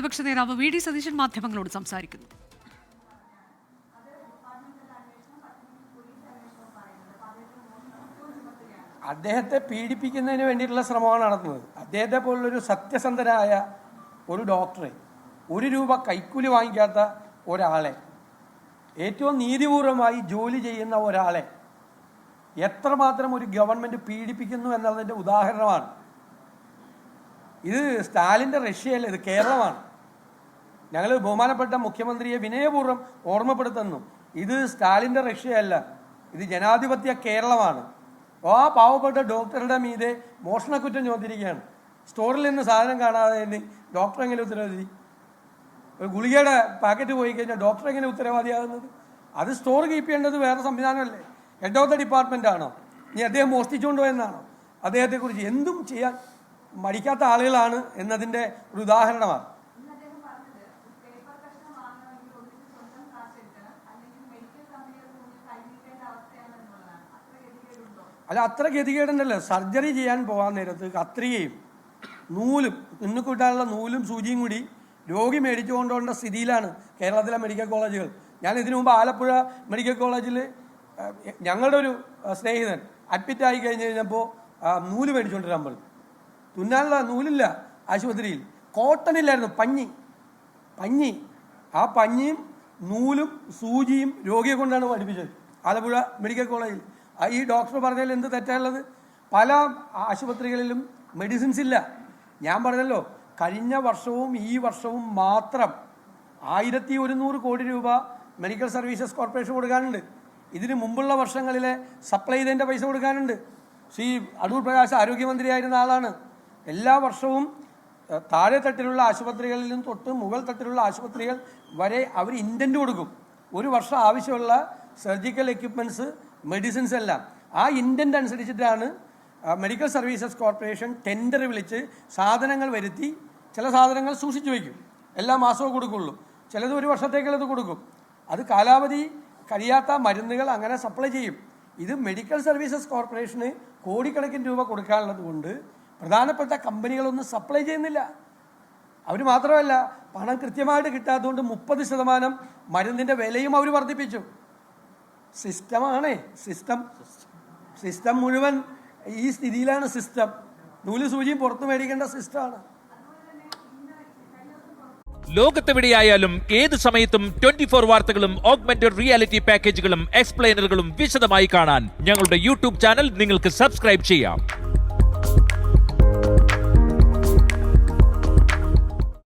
പ്രതിപക്ഷ നേതാവ് V D Satheesan മാധ്യമങ്ങളോട് സംസാരിക്കുന്നു. അദ്ദേഹത്തെ പീഡിപ്പിക്കുന്നതിന് വേണ്ടിയിട്ടുള്ള ശ്രമമാണ് നടത്തുന്നത്. അദ്ദേഹത്തെ പോലുള്ളൊരു സത്യസന്ധനായ ഒരു ഡോക്ടറെ ഒരു രൂപ കൈക്കൂലി വാങ്ങിക്കാത്ത ഒരാളെ ഏറ്റവും നീതിപൂർവമായി ജോലി ചെയ്യുന്ന ഒരാളെ എത്രമാത്രം ഒരു ഗവൺമെന്റ് പീഡിപ്പിക്കുന്നു എന്നതിന്റെ ഉദാഹരണമാണ്. ഇത് സ്റ്റാലിന്റെ റഷ്യയല്ല? ഇത് കേരളമാണ്. ഞങ്ങൾ ബഹുമാനപ്പെട്ട മുഖ്യമന്ത്രിയെ വിനയപൂർവം ഓർമ്മപ്പെടുത്തുന്നു. ഇത് സ്റ്റാലിന്റെ റഷ്യയല്ല ഇത് ജനാധിപത്യ കേരളമാണ്. ആ പാവപ്പെട്ട ഡോക്ടറുടെ മീതെ മോഷണക്കുറ്റം ചോദിച്ചിരിക്കുകയാണ് സ്റ്റോറിൽ നിന്ന് സാധനം കാണാതെ തന്നെ ഡോക്ടർ എങ്ങനെ ഉത്തരവാദി? ഒരു ഗുളികയുടെ പാക്കറ്റ് പോയി കഴിഞ്ഞാൽ ഡോക്ടർ എങ്ങനെ ഉത്തരവാദിയാകുന്നത്? അത് സ്റ്റോർ കീപ്പ് ചെയ്യേണ്ടത് വേറെ സംവിധാനമല്ലേ? ഹെഡ് ഓഫ് ദ ഡിപ്പാർട്ട്മെന്റ് ആണോ? ഇനി അദ്ദേഹം മോഷ്ടിച്ചുകൊണ്ട് പോയെന്നാണോ? അദ്ദേഹത്തെക്കുറിച്ച് എന്തും ചെയ്യാൻ മടിക്കാത്ത ആളുകളാണ് എന്നതിന്റെ ഒരു ഉദാഹരണമാണ്. അല്ല അത്ര ഗതികേടുണ്ടല്ലോ സർജറി ചെയ്യാൻ പോകാൻ നേരത്ത് കത്രികയും നൂലും തുന്നിക്കൂട്ടാനുള്ള നൂലും സൂചിയും കൂടി രോഗി മേടിച്ചു കൊണ്ടുപോകേണ്ട സ്ഥിതിയിലാണ് കേരളത്തിലെ മെഡിക്കൽ കോളേജുകൾ. ഞാൻ ഇതിനു മുമ്പ് ആലപ്പുഴ മെഡിക്കൽ കോളേജിൽ ഞങ്ങളുടെ ഒരു സ്നേഹിതൻ അഡ്മിറ്റ് ആയി കഴിഞ്ഞ് കഴിഞ്ഞപ്പോൾ നൂൽ മേടിച്ചുകൊണ്ടിരാൻ നമ്മൾ തുന്നാനുള്ള നൂലില്ല ആശുപത്രിയിൽ. കോട്ടൺ ഇല്ലായിരുന്നു പഞ്ഞി. പഞ്ഞി. ആ പഞ്ഞിയും നൂലും സൂചിയും രോഗിയെ കൊണ്ടാണ് പഠിപ്പിച്ചത് ആലപ്പുഴ മെഡിക്കൽ കോളേജിൽ. ഈ ഡോക്ടർ പറഞ്ഞതിൽ എന്ത് തെറ്റാനുള്ളത് പല ആശുപത്രികളിലും മെഡിസിൻസ് ഇല്ല. ഞാൻ പറഞ്ഞല്ലോ കഴിഞ്ഞ വർഷവും ഈ വർഷവും മാത്രം ആയിരത്തി ഒരുന്നൂറ് കോടി രൂപ മെഡിക്കൽ സർവീസസ് കോർപ്പറേഷൻ കൊടുക്കാനുണ്ട്. ഇതിന് മുമ്പുള്ള വർഷങ്ങളിലെ സപ്ലൈ ചെയ്തതിന്റെ പൈസ കൊടുക്കാനുണ്ട്. ശ്രീ അടൂർ പ്രകാശ് ആരോഗ്യമന്ത്രിയായിരുന്ന ആളാണ്. എല്ലാ വർഷവും താഴെ തട്ടിലുള്ള ആശുപത്രികളിലും തൊട്ട് മുകൾ തട്ടിലുള്ള ആശുപത്രികൾ വരെ അവർ ഇന്റന്റ് കൊടുക്കും. ഒരു വർഷം ആവശ്യമുള്ള സർജിക്കൽ എക്യുപ്മെന്റ്സ് മെഡിസിൻസ് എല്ലാം. ആ ഇന്റന്റ് അനുസരിച്ചിട്ടാണ് മെഡിക്കൽ സർവീസസ് കോർപ്പറേഷൻ ടെൻഡർ വിളിച്ച് സാധനങ്ങൾ വരുത്തി ചില സാധനങ്ങൾ സൂക്ഷിച്ചു വയ്ക്കും. എല്ലാ മാസവും കൊടുക്കുള്ളൂ. ചിലത് ഒരു വർഷത്തേക്കുള്ളത് കൊടുക്കും. അത് കാലാവധി കഴിയാത്ത മരുന്നുകൾ അങ്ങനെ സപ്ലൈ ചെയ്യും. ഇത് മെഡിക്കൽ സർവീസസ് കോർപ്പറേഷന് കോടിക്കണക്കിന് രൂപ കൊടുക്കാനുള്ളത് കൊണ്ട് പ്രധാനപ്പെട്ട കമ്പനികളൊന്നും സപ്ലൈ ചെയ്യുന്നില്ല. അവർ മാത്രമല്ല പണം കൃത്യമായിട്ട് കിട്ടാത്തതുകൊണ്ട് മുപ്പത് ശതമാനം മരുന്നിന്റെ വിലയും അവർ വർദ്ധിപ്പിച്ചു. സിസ്റ്റമാണേ. സിസ്റ്റം. സിസ്റ്റം മുഴുവൻ ഈ സ്ഥിതിയിലാണ് സിസ്റ്റം. നൂൽ സൂചിയും പുറത്തു മേടിക്കേണ്ട സിസ്റ്റമാണ്. ലോകത്തെവിടെയായാലും ഏത് സമയത്തും ട്വന്റി ഫോർ വാർത്തകളും ഓഗ്മെന്റഡ് റിയാലിറ്റി പാക്കേജുകളും എക്സ്പ്ലെയിനറുകളും വിശദമായി കാണാൻ ഞങ്ങളുടെ യൂട്യൂബ് ചാനൽ നിങ്ങൾക്ക് സബ്സ്ക്രൈബ് ചെയ്യാം.